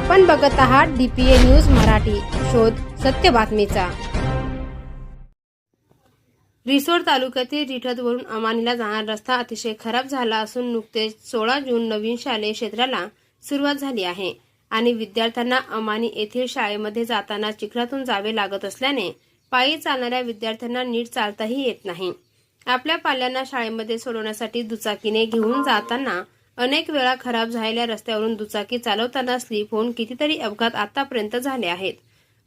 आपण बघत आहात डीपीए न्यूज मराठी. शोध सत्य बातमीचा. रिसोड तालुक्यातील रिठतवरून अमानीला जाणारा रस्ता अतिशय खराब झाला असून नुकतेच सोळा जून नवीन शालेय क्षेत्राला सुरुवात झाली आहे. आणि विद्यार्थ्यांना अमानी येथील शाळेमध्ये जाताना चिखलातून जावे लागत असल्याने पायी चालणाऱ्या विद्यार्थ्यांना नीट चालताही येत नाही. आपल्या पाल्यांना शाळेमध्ये सोडवण्यासाठी दुचाकीने घेऊन जाताना अनेक वेळा खराब झालेल्या रस्त्यावरून दुचाकी चालवताना स्लिप होऊन कितीतरी अपघात आतापर्यंत झाले आहेत.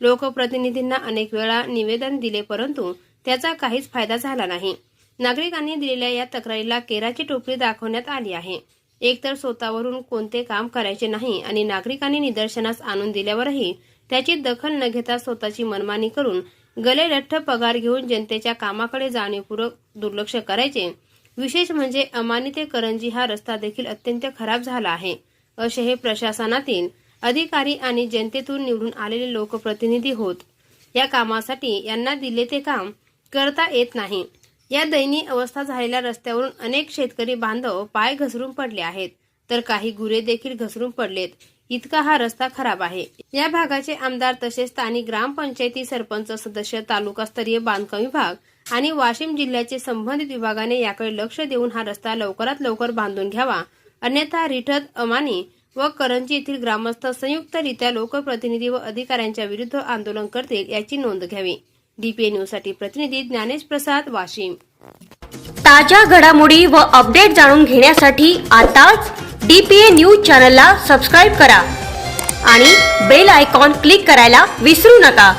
लोकप्रतिनिधींना अनेक वेळा निवेदन दिले परंतु त्याचा काहीच फायदा झाला नाही. नागरिकांनी दिलेल्या या तक्रारीला केराची टोपली दाखवण्यात आली आहे. एकतर स्वतःवरून कोणते काम करायचे नाही आणि नागरिकांनी निदर्शनास आणून दिल्यावरही त्याची दखल न घेता स्वतःची मनमानी करून गले लठ्ठ पगार घेऊन जनतेच्या कामाकडे जाणीवपूर्वक दुर्लक्ष करायचे विशेष म्हणजे अमानी ते करंजी हा रस्ता देखील अत्यंत खराब झाला आहे. असे हे प्रशासनातील अधिकारी आणि जनतेतून निवडून आलेले लोकप्रतिनिधी होत. या कामासाठी यांना दिले ते काम करता येत नाही. या दयनीय अवस्था झालेल्या रस्त्यावरून अनेक शेतकरी बांधव पाय घसरून पडले आहेत. तर काही गुरे देखील घसरून पडलेत. इतका हा रस्ता खराब आहे. या भागाचे आमदार तसेच स्थानिक ग्रामपंचायती सरपंच सदस्य तालुकास्तरीय बांधकाम विभाग आणि वाशिम जिल्ह्याचे संबंधित विभागाने याकडे लक्ष देऊन हा रस्ता लवकरात लवकर बांधून घ्यावा. अन्यथा रिठत अमानी व करंजी येथील ग्रामस्थ संयुक्तरित्या लोकप्रतिनिधी व अधिकाऱ्यांच्या विरुद्ध आंदोलन करतील याची नोंद घ्यावी. डीपीए न्यूजसाठी प्रतिनिधी ज्ञानेश प्रसाद वाशिम. ताज्या घडामोडी व अपडेट जाणून घेण्यासाठी आताच डीपीए न्यूज चॅनलला सबस्क्राईब करा आणि बेल आयकॉन क्लिक करायला विसरू नका.